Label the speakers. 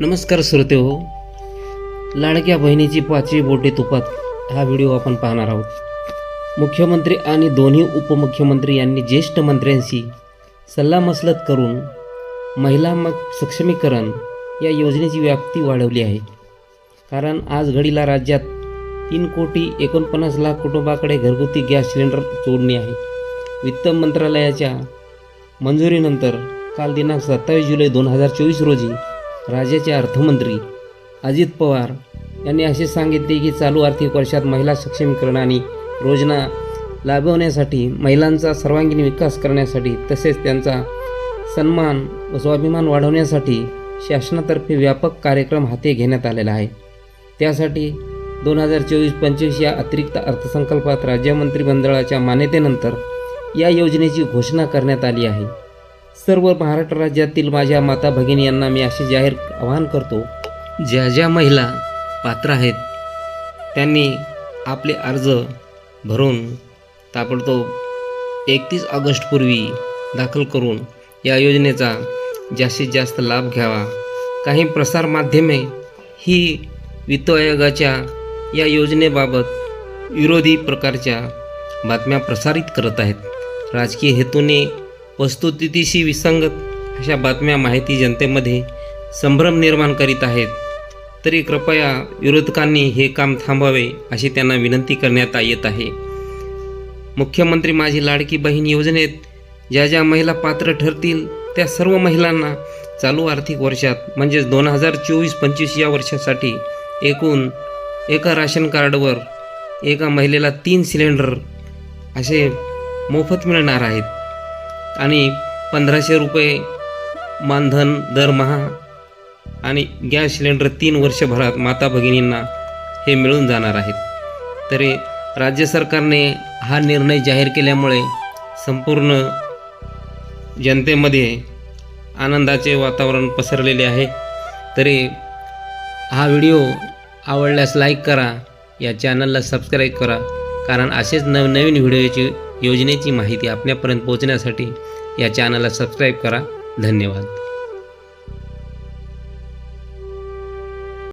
Speaker 1: नमस्कार श्रोते हो. लाडक्या बहिणीची पाचवी बोटे तुपात हा व्हिडिओ आपण पाहणार आहोत. मुख्यमंत्री आणि दोन्ही उपमुख्यमंत्री यांनी ज्येष्ठ मंत्र्यांशी सल्लामसलत करून महिला मग सक्षमीकरण या योजनेची व्याप्ती वाढवली आहे. कारण आज घडीला राज्यात तीन कोटी एकोणपन्नास लाख कुटुंबाकडे घरगुती गॅस सिलेंडर जोडणी आहे. वित्त मंत्रालयाच्या मंजुरीनंतर काल दिनांक सत्तावीस जुलै दोन हजार चोवीस रोजी राज्याचे अर्थमंत्री अजित पवार यांनी असे सांगितले की चालू आर्थिक वर्षात महिला सक्षमीकरण आणि योजना लाभवण्यासाठी महिलांचा सर्वांगीण विकास करण्यासाठी तसेच त्यांचा सन्मान व स्वाभिमान वाढवण्यासाठी शासनातर्फे व्यापक कार्यक्रम हाती घेण्यात आलेला आहे. त्यासाठी दोन हजार चोवीस पंचवीस या अतिरिक्त अर्थसंकल्पात राज्य मंत्रिमंडळाच्या मान्यतेनंतर या योजनेची घोषणा करण्यात आली आहे. सर्व महाराष्ट्र राज्यातील माझ्या माता भगिनी यांना मी असे जाहीर आवाहन करतो ज्या ज्या महिला पात्र आहेत त्यांनी आपले अर्ज भरून ताबडतोब एकतीस ऑगस्टपूर्वी दाखल करून या योजनेचा जास्तीत जास्त लाभ घ्यावा. काही प्रसारमाध्यमे ही वित्त आयोगाच्या या योजनेबाबत विरोधी प्रकारच्या बातम्या प्रसारित करत आहेत. राजकीय हेतूने वस्तुस्थितीशी विसंगत अशा बातम्या माहिती जनतेमध्ये संभ्रम निर्माण करीत आहेत. तरी कृपया विरोधकांनी हे काम थांबावे अशी त्यांना विनंती करण्यात येत आहे. मुख्यमंत्री माझी लाडकी बहीण योजनेत ज्या ज्या महिला पात्र ठरतील त्या सर्व महिलांना चालू आर्थिक वर्षात म्हणजेच दोन हजार चोवीस पंचवीस या वर्षासाठी एकूण एका राशन कार्डवर एका महिलेला तीन सिलेंडर असे मोफत मिळणार आहेत. आणि पंधराशे रुपये मानधन दरमहा आणि गॅस सिलेंडर तीन वर्षभरात माता भगिनींना हे मिळून जाणार आहेत. तरी राज्य सरकारने हा निर्णय जाहीर केल्यामुळे संपूर्ण जनतेमध्ये आनंदाचे वातावरण पसरलेले आहे. तरी हा व्हिडिओ आवडल्यास लाईक करा या चॅनलला सबस्क्राईब करा. कारण असेच नवनवीन व्हिडिओची योजनेची माहिती आपल्यापर्यंत पोहोचण्यासाठी या चॅनलला सबस्क्राईब करा. धन्यवाद.